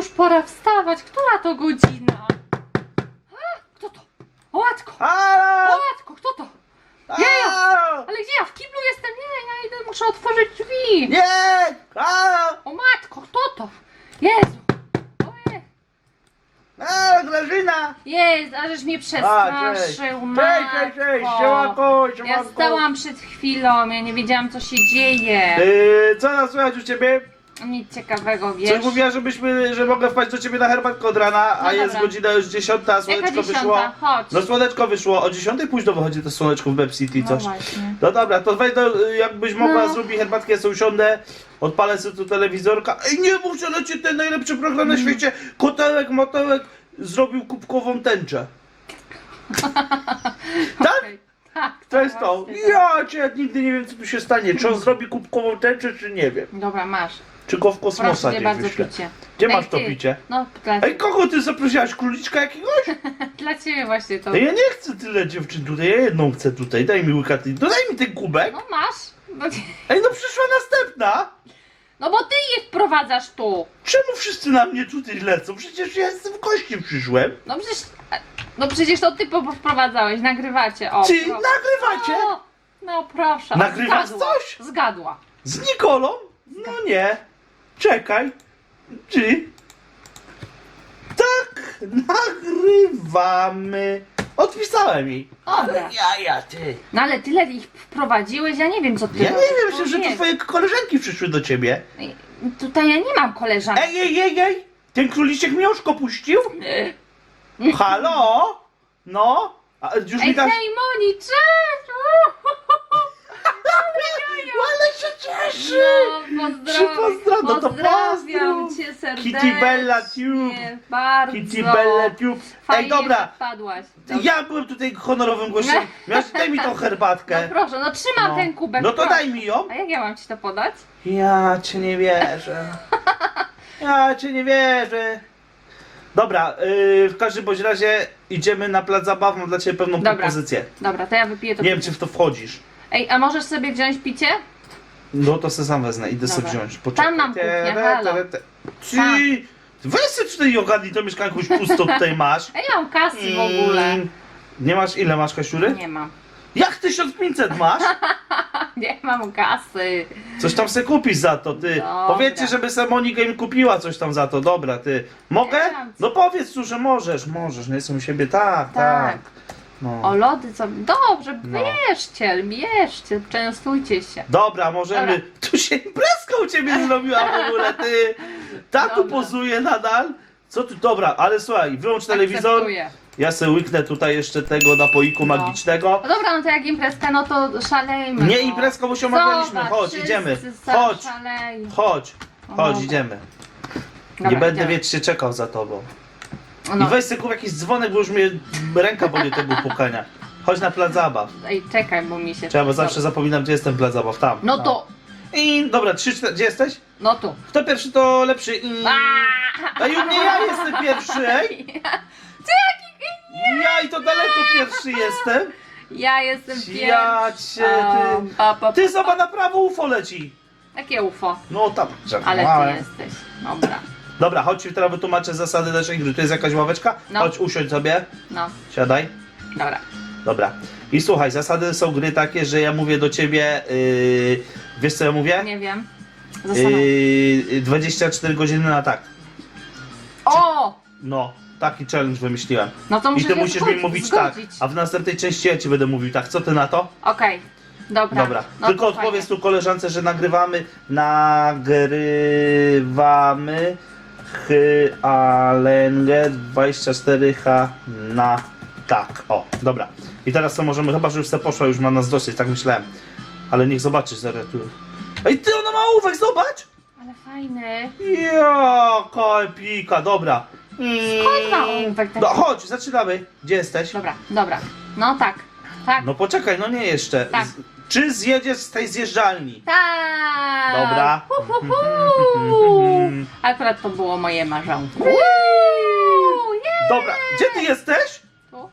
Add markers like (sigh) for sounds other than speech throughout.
już pora wstawać. Która to godzina? A, kto to? O matko! O Halo! matko, kto to? Halo! Ale gdzie ja? W kiblu jestem? Nie, ja idę, muszę otworzyć drzwi. Nie! Halo! O matko, kto to? Jezu! Ojej. Halo, Grażyna! Jezu, ażeś mnie A, cześć! przestraszył, Cześć, cześć, cześć! matko. Siemanko, Ja siemanko! stałam przed chwilą, ja nie wiedziałam co się dzieje. Yy, co nas słychać u ciebie? Nic ciekawego, Coś wiesz? mówiła, żebyśmy, że mogę wpaść do ciebie na herbatkę od rana, a No jest dobra. godzina już dziesiąta, a słoneczko wyszło. Chodź. No słoneczko wyszło, o dziesiątej późno wychodzi to słoneczko w Beb City No coś. właśnie. No dobra, to weź do, jakbyś mogła No. zrobić herbatkę, ja sobie usiądę, odpalę sobie tu telewizorka. Ej, nie mów, że leci ten najlepszy program na Mm. świecie. Kotełek, motełek zrobił kubkową tęczę. (laughs) Tak? Okej. Tak, To jest to. właśnie tak. Ja cię nigdy nie wiem, co tu się stanie. Czy on zrobi kubkową tęczę, czy nie wiem. Dobra, masz. Czy go w kosmosa Proszę cię nie bardzo wyślę. picie. Gdzie Ej, masz to ty. picie? No, dla, Ej, kogo ty zaprosiłaś? Króliczka jakiegoś? (laughs) dla ciebie właśnie to. Ej, ja nie chcę tyle dziewczyn tutaj, ja jedną chcę tutaj. Daj mi łyka, ty. No daj mi ten kubek. No masz. No, Ej, no przyszła następna. no bo ty je wprowadzasz tu. Czemu wszyscy na mnie tutaj lecą? Przecież ja jestem w gości przyszłem. No przecież. No przecież to ty po- wprowadzałeś, nagrywacie. O, Ty proszę. nagrywacie? O, no proszę. Nagrywasz zgadła. coś? Zgadła. Z Nikolą? No nie. Czekaj. Czy? Tak, nagrywamy. Odpisałem jej. Dobra. Ja, ja, ty. No ale tyle ich wprowadziłeś, ja nie wiem co ty Ja nie robisz. wiem, że, że to twoje koleżanki przyszły do ciebie. Tutaj ja nie mam koleżanek. Ej, ej, ej, ej! Ten króliczek miążko puścił? Halo? No? A już Ej, mi dasz... hej Moni, cześć! Ale się cieszy! No, Czy pozdro- no to pozdrawiam pozdrów. cię serdecznie. Kitty Bella Tube. Bardzo. Kitty Belle Tube. Ej, Fajnie, dobra. wpadłaś. Dobra. Ja byłem tutaj honorowym gościem. Miałeś, daj mi tą (laughs) No herbatkę. proszę, no trzymam No. ten kubek. No to proszę. daj mi ją. A jak ja mam ci to podać? Ja cię nie wierzę. Ja cię nie wierzę. Dobra, yy, w każdym bądź razie idziemy na plac zabaw, mam dla ciebie pewną Dobra. propozycję. Dobra, to ja wypiję to Nie wiem, czy w to wchodzisz. Ej, a możesz sobie wziąć picie? No to se sam wezmę, idę sobie Dobra. wziąć. Poczekaj. Tam mam kuchnię, halo. te- Ty, weź sobie tutaj ogarnij to mieszkanko, już pusto tutaj masz. Ja mam kasy w ogóle. Mm, Nie masz, ile masz Kasiury? Nie mam. Jak 1500 masz? (laughs) Nie mam kasy. Coś tam se kupisz za to, ty. Dobra. Powiedzcie, żeby se Monika im kupiła coś tam za to, dobra, ty. Mogę? Mam. No powiedz tu, że możesz, możesz, no jestem u siebie, tak, tak. Tak. No. O lody co? Dobrze, No. bierzcie, bierzcie, częstujcie się. Dobra, możemy. Dobra. Tu się imprezka u ciebie zrobiła w ogóle, ty. Tak tu Dobra. pozuje nadal. Co tu, dobra, ale słuchaj, wyłącz telewizor. Akceptuję. Ja se łyknę tutaj jeszcze tego napoiku No. magicznego. No dobra, no to jak imprezka, no to szalejmy. Nie no. imprezka, bo się omawialiśmy. Zobacz, Chodź, wszyscy idziemy. Chodź, szaleją. chodź, chodź, dobra. idziemy. Dobra, Nie będę idziemy. wiecznie czekał za tobą. No. I weź sobie kup jakiś dzwonek, bo już mnie ręka boli tego pukania. Chodź na plac zabaw. Ej, czekaj, bo mi się... Trzeba, bo zawsze zapominam, gdzie jest ten plac zabaw. Tam. No tam. to, I dobra, trzy, cztery, gdzie jesteś? no tu. Kto pierwszy, to lepszy. I... A już nie ja jestem pierwszy, ej! (laughs) Ty jaki Ja i to daleko pierwszy jestem. Ja jestem pierwszy. Ja cię, ty. pa, pa. Ty zobacz, na prawo UFO leci. Jakie UFO? No tam, Ale ty jesteś. Dobra, Dobra, chodź ci teraz wytłumaczę zasady naszej gry. Tu jest jakaś ławeczka? No. Chodź, usiądź sobie. no, Siadaj. dobra. Dobra. I słuchaj, zasady są gry takie, że ja mówię do ciebie. Yy, wiesz co ja mówię? Nie wiem. Zastanawiam. Yy, 24 godziny na tak. O! No, taki challenge wymyśliłem. No to I muszę ty się musisz mi mówić tak, zgodzić. a w następnej części ja ci będę mówił tak. Co ty na to? Okej, dobra. Dobra. No Tylko to odpowiedz fajnie. tu koleżance, że nagrywamy. Nagrywamy. Hyalengę 24H na tak. O, dobra. I teraz co możemy, chyba że już se poszła, już ma nas dosyć, tak myślałem. Ale niech zobaczysz zaraz tu. Ej, ty, ona ma ołówek, zobacz! Ale fajny. Jaka epika, dobra. Skąd ma ołówek taki? No chodź, zaczynamy. Gdzie jesteś? Dobra, dobra. No tak, tak. No poczekaj, no nie jeszcze. Tak. Z- Czy zjedziesz z tej zjeżdżalni? Tak! Dobra. Hu, hu, hu. (laughs) Akurat to było moje marzonko. Uuu, jej! Dobra, gdzie ty jesteś? Tu?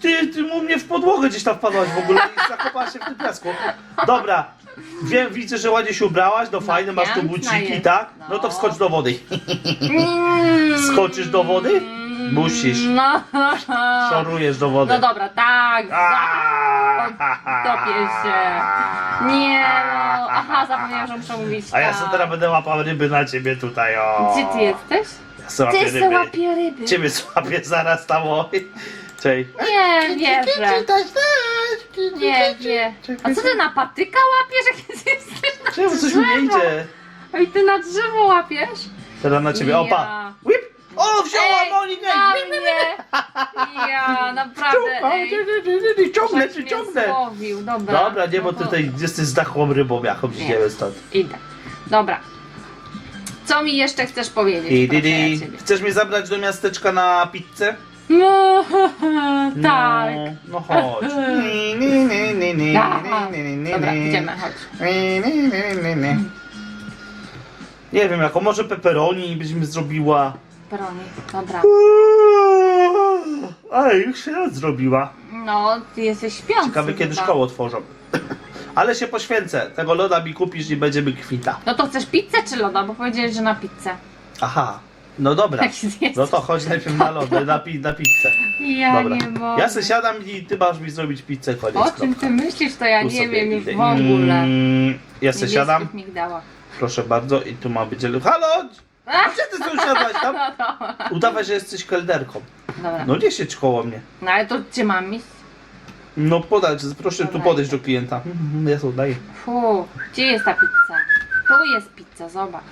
Ty, ty u mnie w podłogę gdzieś tam wpadłaś w ogóle i zakopałaś się w tym piasku. Dobra, Wiem, widzę, że ładnie się ubrałaś, no fajne, masz tu piękna buciki, jest. tak? No to No. wskocz do wody. (laughs) Mm. Skoczysz do wody? Musisz. No. Szorujesz do wody. No dobra, tak. Topię się. Nie no. Aha, zapomniałam, że muszę mówić A ja tak. sobie teraz będę łapał ryby na ciebie tutaj, o. Gdzie ty jesteś? Ja sobie łapię Ty se ryby. łapie ryby. Ciebie złapię zaraz tam, oj. Cześć. Nie wierzę. Nie wie. A co ty na patyka łapiesz? Jak ty jesteś na Czemu coś drzewo? mi nie idzie? Oj, ty na drzewo łapiesz? Teraz na ciebie, Ja. opa. Whip! O, wzięła Ej, na mnie. Ja, naprawdę, ej. Ciągnę, mnie ciągnę. złowił, Dobra. Dobra, nie, bo No tutaj jesteś z dachłą rybą, jaką idziemy stąd. Idę. Dobra. Co mi jeszcze chcesz powiedzieć? I, proszę ja ciebie? Chcesz mnie zabrać do miasteczka na pizzę? No, (laughs) tak. No, no chodź. Ni, ni, ni, ni, ni, Aha. ni, ni, ni, Dobra, ni. idziemy, chodź. Ni, ni, ni, ni, ni. Nie wiem, jako może pepperoni byśmy zrobiła. Broni, dobra. Ale już się raz zrobiła. No, ty jesteś śpiący Ciekawe kiedy chyba. szkołę otworzą. (clears throat) Ale się poświęcę. Tego loda mi kupisz i będziemy kwita. No to chcesz pizzę czy loda? Bo powiedziałeś, że na pizzę. Aha. No dobra. Zjeść. No to chodź najpierw na lody, na, pi, na pizzę. Ja Dobra. nie mogę. Ja se siadam i ty masz mi zrobić pizzę, koniec. O czym kropka. ty myślisz, to ja Tu nie sobie wiem już idę. w ogóle. Mm, Ja se Niebieskich siadam. migdałach. Proszę bardzo i tu ma być... Halo! A gdzie ty sobie usiadłaś tam? (laughs) No dobra. Udawaj, że jesteś kelderką. Dobra. No nie siedź koło mnie. No ale to gdzie mam iść? No podać, proszę tu podejść do klienta. Mhm, Ja tu daję. Fu, gdzie jest ta pizza? Tu jest pizza, zobacz.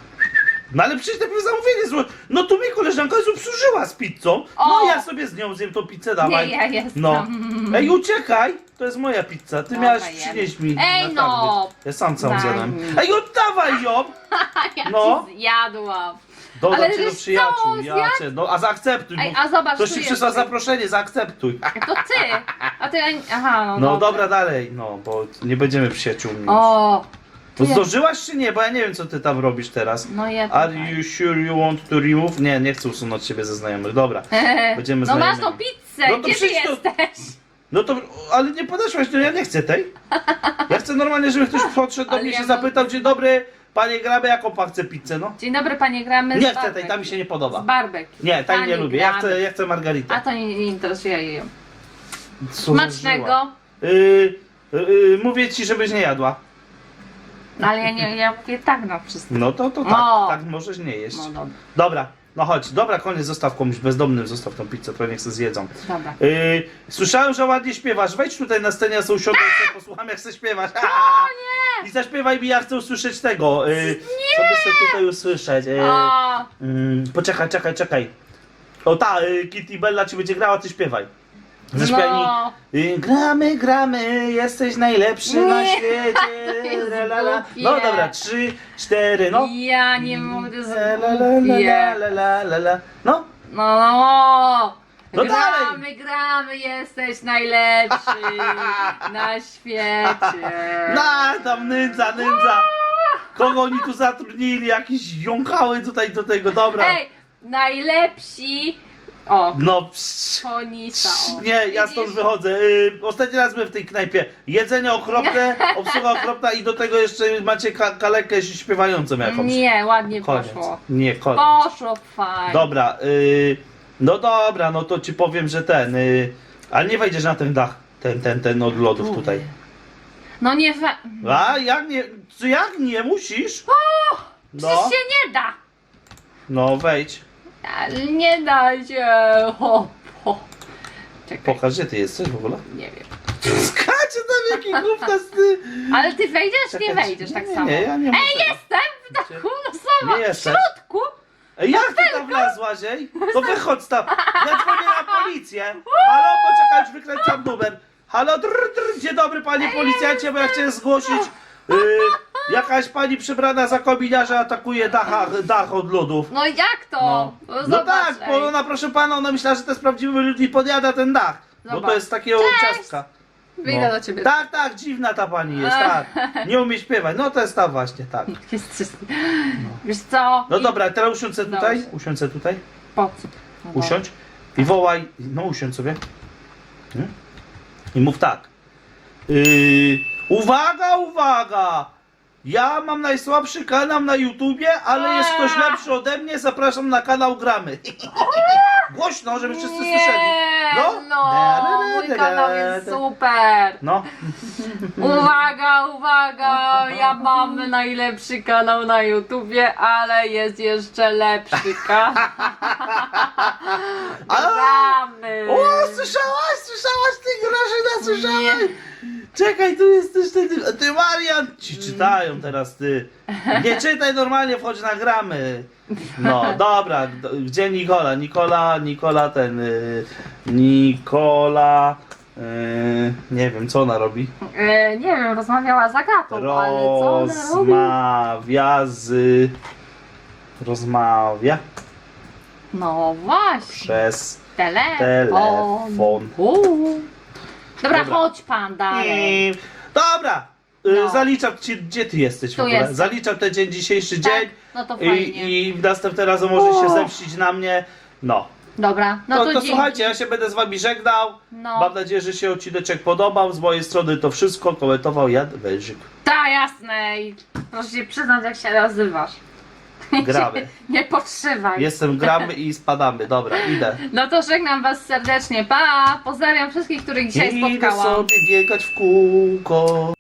No ale przecież najpierw zamówienie zło... No tu mi koleżanka obsłużyła z pizzą. No O! ja sobie z nią zjem tą pizzę, dawaj. Nie, ja jestem. No. Ej, uciekaj! To jest moja pizza. Ty Dobra, miałeś jemy. przynieść mi. Ej, na no! target. Ja sam Daj zjadłem. mi. Ej, oddawaj ją! (laughs) Ja No. ci zjadłam. Dodam Ale cię do żeś przyjaciół. całą Ja cię. No a zaakceptuj. Ej, bo a zobacz, Ktoś tu ci jest. przysłał zaproszenie, zaakceptuj. To ty. A ty, aha, no, No dobra, dalej. No, bo nie będziemy przyjaciółmi. już. O, No ty- zdążyłaś czy nie? Bo ja nie wiem, co ty tam robisz teraz. no ja Are tutaj. you sure you want to remove? Nie, nie chcę usunąć ciebie ze znajomych. Dobra. (laughs) Będziemy No masz znajomymi. tą pizzę, No to gdzie ty tu. jesteś? No to, ale nie podeszłaś, no ja nie chcę tej. Ja chcę normalnie, żeby ktoś podszedł do Ale mnie i ja się mam- zapytał, dzień dobry, panie Graby, jaką pan chce pizzę, no? Dzień dobry panie, gramy Nie z chcę tej, ta mi się nie Z podoba. barbecue. Nie, tej nie lubię, ja chcę, ja chcę margaritę. A to nie, nie interesuje jej. Co za żyła. Smacznego. Yy, yy, mówię ci, żebyś nie jadła. No ale ja nie, ja mówię tak na wszystko. No to, to tak, No. tak możesz nie jeść. No dobra, Dobra, no chodź, dobra, koniec, zostaw komuś bezdomnym, zostaw tą pizzę, to niech se zjedzą. dobra. Yy, słyszałem, że ładnie śpiewasz. Wejdź tutaj na scenie, ja sobie usiądę i sobie posłucham, jak. O nie! I zaśpiewaj mi, ja chcę usłyszeć tego. Yy, co by sobie tutaj usłyszeć? Yy, O, yy, poczekaj, czekaj, czekaj. O ta, yy, Kitty Bella ci będzie grała, ty śpiewaj. Zaśpiewaj mi. no. Yy, gramy, gramy, jesteś najlepszy na Nie. świecie. (laughs) La, la, la. głupie. No dobra, trzy, cztery, no. Ja nie mogę La, la, la, la, la, la, la, la. No, No, no. No gramy, dalej. gramy, jesteś najlepszy (laughs) na świecie. Na, tam nędza, nędza. Kogo oni tu zatrudnili? Jakieś jąkały tutaj do tego, dobra. Ej, najlepsi. O, No, psz, psz, O. nie, ja stąd Widzisz? wychodzę. Yy, ostatni raz byłem w tej knajpie. Jedzenie okropne, (laughs) obsługa okropna i do tego jeszcze macie ka kalekę śpiewającą jakąś. Nie, ładnie Koniec. poszło. Nie, koniec. Poszło fajnie. Dobra, yy, no dobra, no to ci powiem, że ten, yy, ale nie wejdziesz na ten dach, ten, ten, ten od lodów tutaj. No nie we... A, jak nie, co, jak nie, musisz? Przecież No, się nie da. no wejdź. Ale Nie da się. O, o. Czekaj, Pokaż, gdzie ty jesteś w ogóle? nie wiem. Skacze tam jaki gówna z ty. Ale ty wejdziesz, nie Czekaj, wejdziesz tak nie, samo. Nie, ja nie Ej, muszę. jestem w dachu, no sama, Nie w jesteś. środku. Ej, jak ty tam wlazłaś, ej? To wychodź tam. Ja dzwonię na policję. Halo, poczekaj, już wykręcam numer. Halo, drr, drr, dzień dobry panie policjancie, bo ja chciałem zgłosić. Y, jakaś pani przybrana za kominiarza atakuje dacha, dach od lodów. No jak to? No, No, no zobacz, tak, ej. bo ona, proszę pana, ona myślała, że to jest prawdziwy lud i podjada ten dach. Bo Zobacz. to jest takiego ciastka. Wyjdę do ciebie. Tak, tak, dziwna ta pani jest, tak. Nie umie śpiewać. No to jest ta właśnie, tak. (laughs) Jest, Wiesz co? No I- dobra, teraz usiądź tutaj. Dobrze. Usiądź tutaj. Po co? No. Usiądź i wołaj. No usiądź sobie. I mów tak. Yy, Uwaga, uwaga! Ja mam najsłabszy kanał na YouTubie, ale jest ktoś Eee. lepszy ode mnie, zapraszam na kanał Gramy. (laughs) Głośno, żeby wszyscy Nie, słyszeli. no, No. mój kanał jest super. No, (laughs) Uwaga, uwaga, ja mam najlepszy kanał na YouTubie, ale jest jeszcze lepszy kanał. (laughs) Gramy. O, słyszałaś, słyszałaś, ty Grażyna, słyszałaś? Nie. Czekaj, tu jest też ty, ty, ty Marian. Ci czytają teraz, ty. Nie czytaj normalnie, wchodź na gramy. No, dobra, gdzie Nikola? Nikola, Nikola ten, y, Nikola, y, nie wiem, co ona robi. E, nie wiem, rozmawiała z Agatą, ale co ona robi? Rozmawia z, rozmawia No właśnie, przez telefon. telefon. Dobra, Dobra. chodź pan dalej. I... Dobra, y, No. zaliczam ci, gdzie ty jesteś w Tu ogóle? jestem. Zaliczam ten dzień, dzisiejszy dzień. Tak? No to fajnie. I, I następnym razem może się O. zemścić na mnie. No. Dobra, no No, to, to dzięki. słuchajcie, ja się będę z wami żegnał. No. Mam nadzieję, że się odcineczek podobał. Z mojej strony to wszystko. Komentował Jan Wężyk. Tak, jasne. I proszę się przyznać, jak się nazywasz. Gramy. Nie podszywaj. Jestem gramy i spadamy. Dobra, idę. No to żegnam was serdecznie. Pa! Pozdrawiam wszystkich, których dzisiaj Idę spotkałam. sobie biegać w kółko.